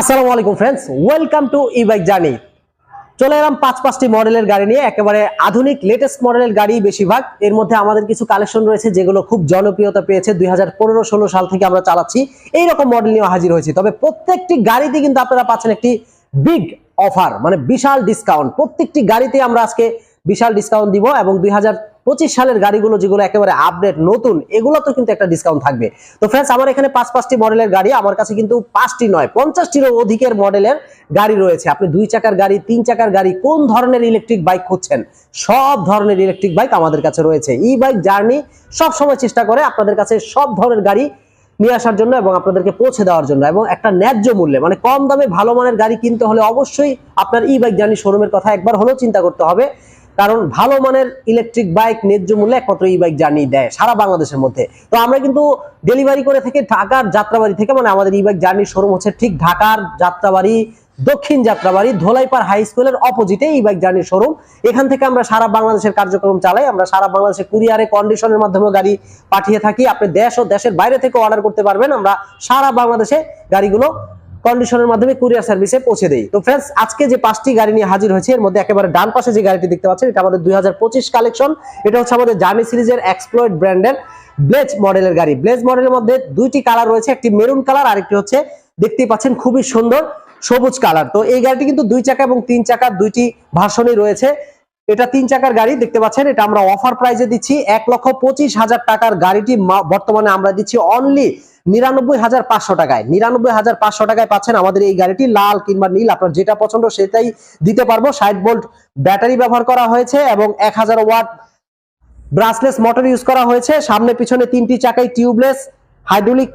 আসসালামু আলাইকুম friends welcome to e bike journey চলে এলাম পাঁচ পাঁচটি মডেলের গাড়ি নিয়ে, একেবারে আধুনিক লেটেস্ট মডেলের গাড়ি বেশিরভাগ। এর মধ্যে আমাদের কিছু কালেকশন রয়েছে যেগুলো খুব জনপ্রিয়তা পেয়েছে দুই হাজার পনেরো ষোলো সাল থেকে আমরা চালাচ্ছি। এইরকম মডেল নিয়ে হাজির হয়েছি। তবে প্রত্যেকটি গাড়িতে কিন্তু আপনারা পাচ্ছেন একটি বিগ অফার মানে বিশাল ডিসকাউন্ট প্রত্যেকটি গাড়িতে আমরা আজকে বিশাল ডিসকাউন্ট দিব এবং দুই হাজার পঁচিশ সালের গাড়িগুলো যেগুলো একেবারে আপডেট নতুন এগুলো তো কিন্তু একটা ডিসকাউন্ট থাকবে। তো ফ্রেন্ডস আমার এখানে পাঁচ পাঁচটি মডেলের গাড়ি, আমার কাছে কিন্তু পাঁচটি নয়, পঞ্চাশটিরও অধিকের মডেলের গাড়ি রয়েছে। আপনি দুই চাকার গাড়ি, তিন চাকার গাড়ি, কোন ধরনের ইলেকট্রিক বাইক খুঁজছেন? সব ধরনের ইলেকট্রিক বাইক আমাদের কাছে রয়েছে। ই বাইক জার্নি সব সময় চেষ্টা করে আপনাদের কাছে সব ধরনের গাড়ি নিয়ে আসার জন্য এবং আপনাদেরকে পৌঁছে দেওয়ার জন্য এবং একটা ন্যায্য মূল্যে মানে কম দামে ভালো মানের গাড়ি কিনতে হলে অবশ্যই আপনার ই বাইক জার্নি শোরুমের কথা একবার হলেও চিন্তা করতে হবে। কারণ ভালো মানের ইলেকট্রিক বাইক ন্যায্য মূল্যে একমাত্র ই বাইক জার্নি দেয় সারা বাংলাদেশের মধ্যে। তো আমরা কিন্তু ডেলিভারি করে থেকে ঢাকার যাত্রাবাড়ি থেকে মানে আমাদের ই বাইক জার্নির শোরুম হচ্ছে ঠিক ঢাকার যাত্রাবাড়ি, দক্ষিণ যাত্রাবাড়ি, ধোলাইপাড় হাই স্কুলের অপোজিটে ই বাইক জার্নির শোরুম এখান থেকে আমরা সারা বাংলাদেশের কার্যক্রম চালাই, আমরা সারা বাংলাদেশে কুরিয়ারে কন্ডিশনের মাধ্যমে গাড়ি পাঠিয়ে থাকি। আপনি দেশ ও দেশের বাইরে থেকে অর্ডার করতে পারবেন, আমরা সারা বাংলাদেশে গাড়িগুলো কন্ডিশনের মাধ্যমে কুরিয়ার সার্ভিসে পৌঁছে দেই। তো ফ্রেন্ডস আজকে যে পাঁচটি গাড়ি নিয়ে হাজির হয়েছে, এর মধ্যে একেবারে ডান পাশে যে গাড়িটি দেখতে পাচ্ছেন, এটা আমাদের দুই হাজার পঁচিশ কালেকশন এটা হচ্ছে আমাদের জার্নি সিরিজের এক্সপ্লোয়েড ব্র্যান্ডের ব্লেজ মডেলের গাড়ি। ব্লেজ মডেলের মধ্যে দুইটি কালার রয়েছে, একটি মেরুন কালার আরেকটি হচ্ছে দেখতেই পাচ্ছেন খুবই সুন্দর সবুজ কালার তো এই গাড়িটি কিন্তু দুই চাকা এবং তিন চাকার দুইটি ভার্সনই রয়েছে। এটা তিন চাকার গাড়ি, দেখতে পাচ্ছেন, এটা আমরা অফার প্রাইজে দিচ্ছি এক লক্ষ পঁচিশ হাজার টাকার গাড়িটি বর্তমানে আমরা দিচ্ছি অনলি নিরানব্বই হাজার পাঁচশো টাকায়। নিরানব্বই হাজার পাঁচশো টাকায় পাচ্ছেন আমাদের এই গাড়িটি, লাল কিংবা নীল, আপনার যেটা পছন্দ সেটাই দিতে পারব। ষাট ভোল্ট ব্যাটারি ব্যবহার করা হয়েছে এবং এক হাজার ওয়াট ব্রাসলেস মোটর ইউজ করা হয়েছে। সামনে, পিছনে তিনটি চাকায় টিউবলেস হাইড্রোলিক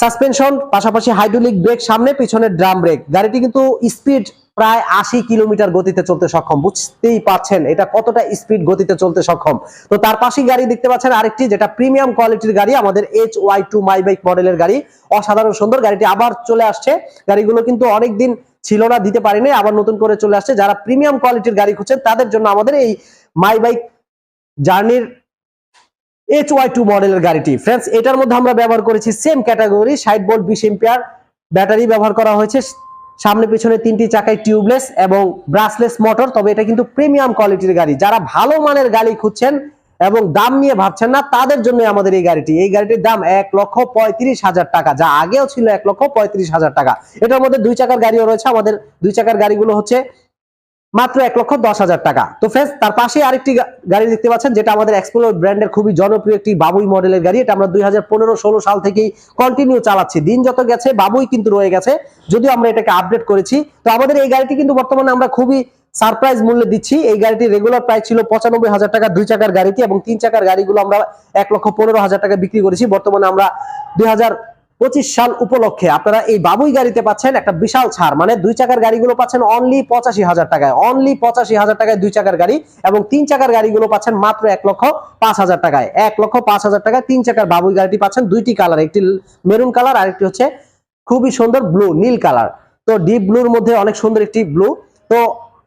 সাসপেনশন পাশাপাশি হাইড্রোলিক ব্রেক সামনে, পিছনে ড্রাম ব্রেক গাড়িটি কিন্তু স্পিড প্রায় আশি কিলোমিটার গতিতে চলতে সক্ষম। বুঝতেই পারছেন এটা কতটা স্পিড গতিতে চলতে সক্ষম। তো তার পাশেই গাড়ি দেখতে পাচ্ছেন আরেকটি, যেটা প্রিমিয়াম কোয়ালিটির গাড়ি, আমাদের H Y two my bike মডেলের গাড়ি। অসাধারণ সুন্দর, গাড়িটি আবার চলে আসছে। গাড়িগুলো কিন্তু অনেকদিন ছিল না, দিতে পারিনি, আবার নতুন করে চলে আসছে। যারা প্রিমিয়াম কোয়ালিটির গাড়ি খুঁজছেন, তাদের জন্য আমাদের এই মাই বাইক জার্নির এইচ ওয়াই টু মডেলের গাড়িটি। ফ্রেন্ডস এটার মধ্যে আমরা ব্যবহার করেছি সেম ক্যাটাগরি ষাট ভোল্ট বিশ এম্পিয়ার ব্যাটারি ব্যবহার করা হয়েছে। সামনে পিছনে তিনটি চাকায় টিউবলেস এবং ব্রাসলেস মোটর তবে এটা কিন্তু প্রিমিয়াম কোয়ালিটির গাড়ি। যারা ভালো মানের গাড়ি খুঁজছেন এবং দাম নিয়ে ভাবছেন না, তাদের জন্য আমাদের এই গাড়িটি। এই গাড়িটির দাম এক লক্ষ পঁয়ত্রিশ হাজার টাকা। যা আগেও ছিল এক লক্ষ পঁয়ত্রিশ হাজার টাকা। এটার মধ্যে দুই চাকার গাড়িও রয়েছে। আমাদের দুই চাকার গাড়িগুলো হচ্ছে মাত্র এক লক্ষ দশ হাজার টাকা। তো ফ্রেন্ডস তার পাশে আরেকটি গাড়ি দেখতে পাচ্ছেন, যেটা আমাদের এক্সপ্লোর ব্র্যান্ডের খুবই জনপ্রিয় একটি বাবুই মডেলের গাড়ি। এটা আমরা দুই হাজার পনেরো, ষোলো সাল থেকেই কন্টিনিউ চালাচ্ছি। দিন যত গেছে, বাবুই কিন্তু রয়ে গেছে। যদিও আমরা এটাকে আপডেট করেছি। তো আমাদের এই গাড়িটি কিন্তু বর্তমানে আমরা খুবই সারপ্রাইজ মূল্যে দিচ্ছি। এই গাড়িটি রেগুলার প্রাইস ছিল পঁচানব্বই হাজার টাকা দুই চাকার গাড়িটি এবং তিন চাকার গাড়িগুলো আমরা এক লক্ষ পনেরো হাজার টাকা বিক্রি করেছি। বর্তমানে আমরা দুই হাজার পঁচিশ সাল উপলক্ষে আপনারা এই বাবুই গাড়িতে পাচ্ছেন একটা বিশাল ছাড়। মানে দুই চাকার গাড়িগুলো পাচ্ছেন অনলি পঁচাশি হাজার টাকায়। অনলি পঁচাশি হাজার টাকায় দুই চাকার গাড়ি এবং তিন চাকার গাড়িগুলো পাচ্ছেন মাত্র এক লক্ষ পাঁচ হাজার টাকায়। এক লক্ষ পাঁচ হাজার টাকায় তিন চাকার বাবুই গাড়িটি পাচ্ছেন দুইটি কালার একটি মেরুন কালার আর একটি হচ্ছে খুবই সুন্দর ব্লু নীল কালার তো ডিপ ব্লুর মধ্যে অনেক সুন্দর একটি ব্লু তো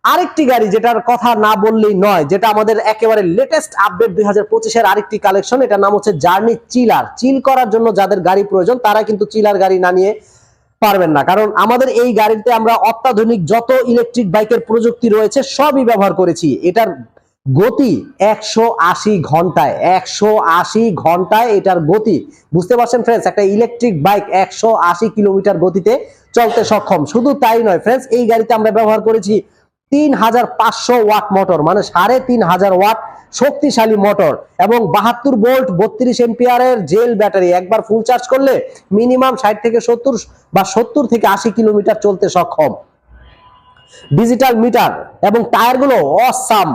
আরেকটি গাড়ি যেটার কথা না বললেই নয়, যেটা আমাদের একেবারে লেটেস্ট আপডেট দুই হাজার পঁচিশের আরেকটি কালেকশন এটার নাম হচ্ছে জার্নি চিলার চিল করার জন্য যাদের গাড়ি প্রয়োজন, তারা কিন্তু চিলার গাড়ি না নিয়ে পারবেন না। কারণ আমাদের এই গাড়িতে আমরা অত্যাধুনিক যত ইলেকট্রিক বাইকের প্রযুক্তি রয়েছে, সবই ব্যবহার করেছি। এটার গতি একশো আশি ঘন্টায়, একশো আশি ঘন্টায় এটার গতি। বুঝতে পারছেন ফ্রেন্ডস একটা ইলেকট্রিক বাইক একশো আশি কিলোমিটার গতিতে চলতে সক্ষম। শুধু তাই নয় ফ্রেন্ডস এই গাড়িতে আমরা ব্যবহার করেছি তিন হাজার পাঁচশো ওয়াট মোটর মানে সাড়ে তিন হাজার ওয়াট শক্তিশালী মোটর এবং বাহাত্তর বোল্ট বত্রিশ এম্পিয়ারের জেল ব্যাটারি। একবার ফুল চার্জ করলে মিনিমাম ষাট থেকে সত্তর বা সত্তর থেকে আশি কিলোমিটার চলতে সক্ষম। ডিজিটাল মিটার এবং টায়ারগুলো অসাম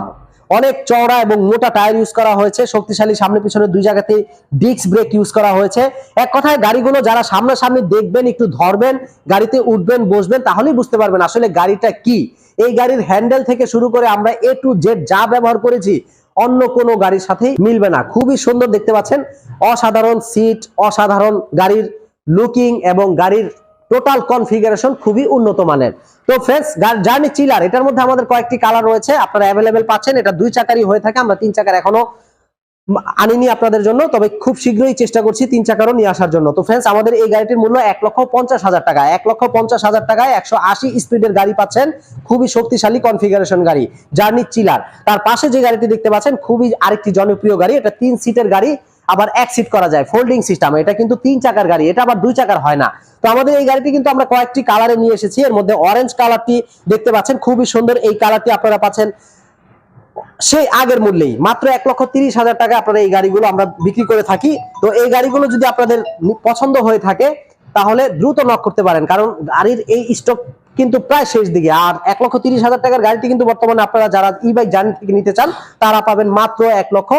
অনেক চওড়া এবং মোটা টায়ার ইউজ করা হয়েছে, শক্তিশালী সামনে পিছনে দুই জায়গাতে ডিস্ক ব্রেক ইউজ করা হয়েছে। এক কথায় গাড়িগুলো যারা সামনাসামনি দেখবেন, একটু ধরবেন, গাড়িতে উঠবেন, বসবেন, তাহলেই বুঝতে পারবেন আসলে গাড়িটা কি। এই গাড়ির হ্যান্ডেল থেকে শুরু করে আমরা এ টু জেড যা ব্যবহার করেছি, অন্য কোনো গাড়ির সাথেই মিলবে না। খুবই সুন্দর দেখতে পাচ্ছেন। অসাধারণ সিট অসাধারণ গাড়ির লুকিং এবং গাড়ির টোটাল কনফিগারেশন খুবই উন্নত মানের। তো ফ্রেন্ডস জার্নি চিলার এটার মধ্যে আমাদের কয়েকটি কালার রয়েছে। আপনারা অ্যাভেলেবেল পাচ্ছেন। এটা দুই চাকারই হয়ে থাকে। আমরা তিন চাকার এখনও আনিনি আপনাদের জন্য, তবে খুব শীঘ্রই চেষ্টা করছি তিন চাকারও নিয়ে আসার জন্য। তো ফ্রেন্ডস আমাদের এই গাড়িটির মূল্য এক লক্ষ পঞ্চাশ হাজার টাকা। এক লক্ষ পঞ্চাশ হাজার টাকায় একশো আশি স্পিডের গাড়ি পাচ্ছেন খুবই শক্তিশালী কনফিগারেশন গাড়ি জার্নি চিলার তার পাশে যে গাড়িটি দেখতে পাচ্ছেন, খুবই আরেকটি জনপ্রিয় গাড়ি, এটা তিন সিটের গাড়ি, আবার এক সিট করা যায় ফোল্ডিং সিস্টেম এটা কিন্তু তিন চাকার গাড়ি, এটা আবার দুই চাকার হয় না। তো আমাদের এই গাড়িটি কিন্তু আমরা কয়েকটি কালারে নিয়ে এসেছি। এর মধ্যে অরেঞ্জ কালারটি দেখতে পাচ্ছেন, খুবই সুন্দর। এই কালারটি আপনারা পাচ্ছেন সেই আগের মূল্যেই। মাত্র এক লক্ষ তিরিশ হাজার টাকা আপনারা এই গাড়িগুলো আমরা বিক্রি করে থাকি। তো এই গাড়িগুলো যদি আপনাদের পছন্দ হয়ে থাকে, তাহলে দ্রুত নক করতে পারেন। কারণ গাড়ির এই স্টক কিন্তু প্রায় শেষ দিকে। আর এক লক্ষ তিরিশ হাজার টাকার গাড়িটি কিন্তু বর্তমানে আপনারা যারা ই বাইক জার্নি থেকে নিতে চান, তারা পাবেন মাত্র এক লক্ষ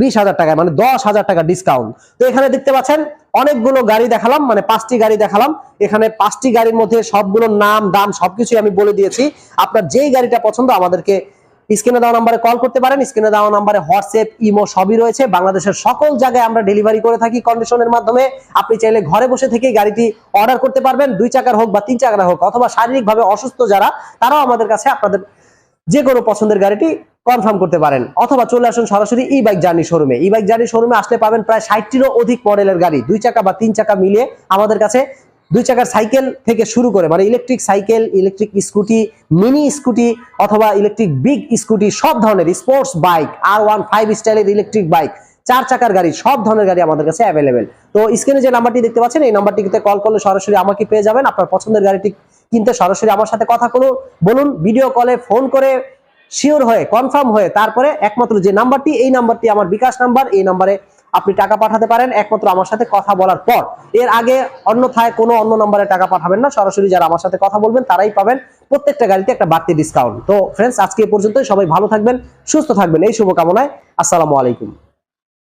বিশ হাজার টাকায় মানে দশ হাজার টাকা ডিসকাউন্ট তো এখানে দেখতে পাচ্ছেন, অনেকগুলো গাড়ি দেখালাম মানে পাঁচটি গাড়ি দেখালাম। এখানে পাঁচটি গাড়ির মধ্যে সবগুলোর নাম, দাম সবকিছুই আমি বলে দিয়েছি। আপনার যেই গাড়িটা পছন্দ, আমাদেরকে স্ক্রিনে দেওয়া নাম্বারে কল করতে পারেন, স্ক্রিনে দেওয়া নাম্বারে হোয়াটসঅ্যাপ, ইমো সবই রয়েছে। বাংলাদেশের সকল জায়গায় আমরা ডেলিভারি করে থাকি কন্ডিশনের মাধ্যমে। আপনি চাইলে ঘরে বসে থেকে গাড়িটি অর্ডার করতে পারবেন। দুই চাকার হোক বা তিন চাকার হোক, অথবা শারীরিকভাবে অসুস্থ যারা, তারাও আমাদের কাছে আপনাদের যে কোনো পছন্দের গাড়িটি কনফার্ম করতে পারেন। অথবা চলে আসুন সরাসরি ই বাইক জার্নি শোরুমে ই বাইক জার্নি শোরুমে আসলে পাবেন প্রায় ষাটটিরও অধিক মডেলের গাড়ি। দুই চাকা বা তিন চাকা মিলিয়ে আমাদের কাছে দুই চাকার সাইকেল থেকে শুরু করে মানে electric cycle electric scooty mini scooty অথবা ইলেকট্রিক বিগ স্কুটি সব ধরনের sports bike R one five স্টাইলের ইলেকট্রিক বাইক চার চাকার গাড়ি, সব ধরনের গাড়ি আমাদের কাছে অ্যাভেলেবেল তো স্ক্রিনে যে নাম্বারটি দেখতে পাচ্ছেন, এই নাম্বারটিতে কল করলে সরাসরি আমাকে পেয়ে যাবেন। আপনার পছন্দের গাড়িটি কিনতে সরাসরি আমার সাথে কথা বলুন বলুন ভিডিও কলে ফোন করে শিওর হয়ে কনফার্ম হয়ে, তারপরে একমাত্র যে নাম্বারটি এই নাম্বারটি আমার বিকাশ নাম্বার এই নাম্বারে আপনি টাকা পাঠাতে পারেন, একমাত্র আমার সাথে কথা বলার পর। এর আগে অন্যথায় কোনো অন্য নম্বরে টাকা পাঠাবেন না, সরাসরি যারা আমার সাথে কথা বলবেন, তারাই পাবেন প্রত্যেকটা গাড়িতে একটা বাড়তি ডিসকাউন্ট তো ফ্রেন্ডস আজকে এই পর্যন্ত সবাই ভালো থাকবেন, সুস্থ থাকবেন, এই শুভকামনায়, আসসালামু আলাইকুম।